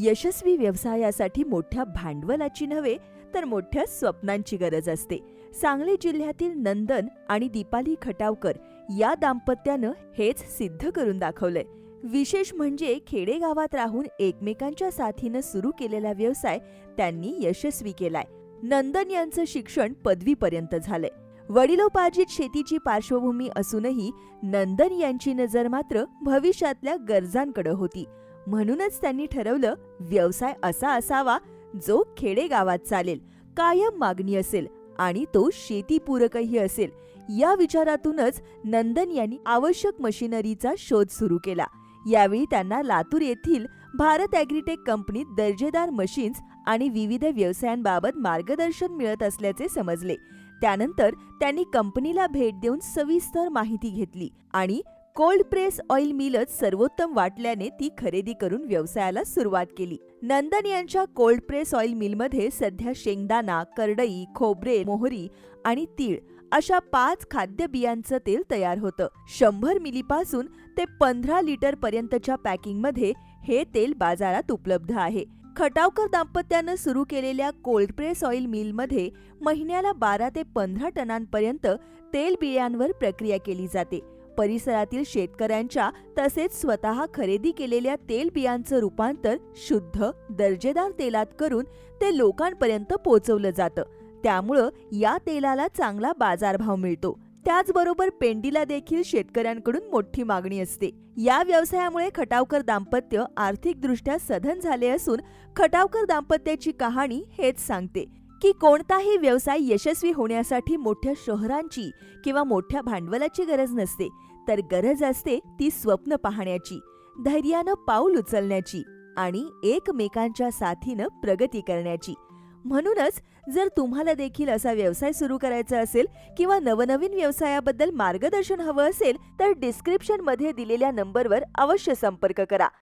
यशस्वी व्यवसायासाठी मोठ्या भांडवलाची नव्हे तर मोठ्या स्वप्नांची गरज असते. सांगली जिल्ह्यातील नंदन आणि दीपाली खटावकर या दाम्पत्यानं हेच सिद्ध करून दाखवलंय. विशेष म्हणजे खेडेगावात राहून एकमेकांच्या साथीनं सुरू केलेला व्यवसाय त्यांनी यशस्वी केलाय. नंदन यांचं शिक्षण पदवीपर्यंत झालंय. वडिलोपार्जित शेतीची पार्श्वभूमी असूनही नंदन यांची नजर मात्र भविष्यातल्या गरजांकडे होती. म्हणूनच त्यांनी ठरवलं व्यवसाय असा असावा जो खेडेगावात चालेल कायम मागणी असेल आणि तो शेतीपूरकही असेल. या विचारातूनच नंदन यांनी आवश्यक मशिनरीचा शोध सुरू केला. यावेळी त्यांना लातूर येथील भारत ॲग्रीटेक कंपनीत दर्जेदार मशीन्स आणि विविध व्यवसायांबाबत मार्गदर्शन मिळत असल्याचे समजले. त्यानंतर त्यांनी कंपनीला भेट देऊन सविस्तर माहिती घेतली आणि कोल्ड प्रेस ऑइल मिलच सर्वोत्तम वाटल्याने ती खरेदी करून व्यवसायाला सुरुवात केली. नंदन यांच्या कोल्ड प्रेस ऑइल मिलमध्ये सध्या शेंगदाणा करडई खोबरे मोहरी आणि तीळ अशा पाच खाद्य बियांचं तेल तयार होतं. शंभर मिलीपासून ते पंधरा लिटर पर्यंतच्या पॅकिंगमध्ये हे तेल बाजारात उपलब्ध आहे. खटावकर दाम्पत्यानं सुरू केलेल्या कोल्ड प्रेस ऑइल मिलमध्ये महिन्याला बारा ते पंधरा टनांपर्यंत तेल बियांवर प्रक्रिया केली जाते. परिसरातील शेतकऱ्यांच्या तसेच स्वतः खरेदी केलेल्या तेल बियांचं रूपांतर शुद्ध दर्जेदार तेलात करून ते लोकांपर्यंत पोहोचवलं जातं. त्यामुळं या तेलाला चांगला बाजारभाव मिळतो. त्याचबरोबर पेंडीला देखील शेतकऱ्यांकडून मोठी मागणी असते. या व्यवसायामुळे खटावकर दाम्पत्य आर्थिकदृष्ट्या सधन झाले असून खटावकर दाम्पत्याची कहाणी हेच सांगते. की कोणताही व्यवसाय यशस्वी होण्यासाठी मोठ्या शहरांची किंवा मोठ्या भांडवलाची गरज नसते. तर गरज असते ती स्वप्न पाहण्याची धैर्यानं पाऊल उचलण्याची आणि एकमेकांच्या साथीनं प्रगती करण्याची. म्हणूनच जर तुम्हाला देखील असा व्यवसाय सुरू करायचा असेल किंवा नवनवीन व्यवसायाबद्दल मार्गदर्शन हवं असेल तर डिस्क्रिप्शनमध्ये दिलेल्या नंबरवर अवश्य संपर्क करा.